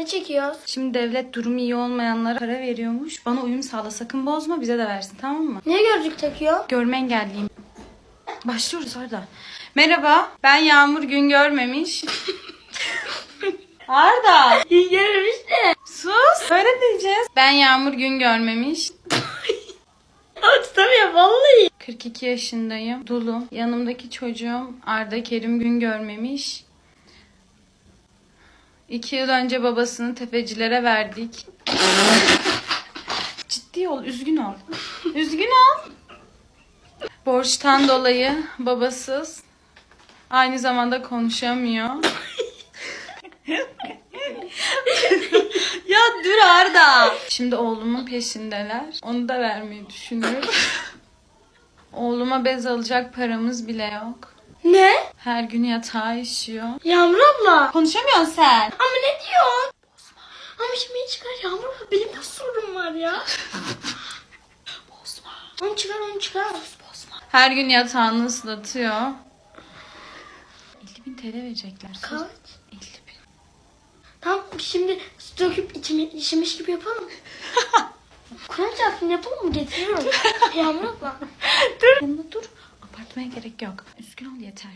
Ne çekiyoruz? Şimdi devlet durumu iyi olmayanlara para veriyormuş. Bana uyum sağla sakın bozma bize de versin tamam mı? Niye gözlük takıyor? Görme engelliyim. Başlıyoruz Arda. Merhaba ben Yağmur gün görmemiş. Arda Görmüş de. sus. Öyle diyeceğiz. Ben Yağmur gün görmemiş. Ama tutamıyor vallahi. 42 yaşındayım. Dulu. Yanımdaki çocuğum Arda Kerim gün görmemiş. İki yıl önce babasını tefecilere verdik. Ciddi ol, üzgün ol. Üzgün ol. Borçtan dolayı babasız. Aynı zamanda konuşamıyor. ya dur Arda. Şimdi oğlumun peşindeler. Onu da vermeyi düşünüyorum. Oğluma bez alacak paramız bile yok. Ne? Her gün yatağa işiyor. Yağmur abla. Konuşamıyorsun sen. Ama ne diyorsun? Ama şimdi çıkar Yağmur abla. Benim nasıl sorun var ya? Bozma. Onu çıkar onu çıkar. Bozma. Her gün yatağını ıslatıyor. 50 bin TL verecekler. Kaç? 50 bin. Tamam şimdi su döküp içimi, işimiş gibi yapalım. Kur'an çarpsın yapalım mı? Getiriyorum. Yağmur abla. Dur. Yanında dur. Abartmaya gerek yok. Üzgün ol yeter.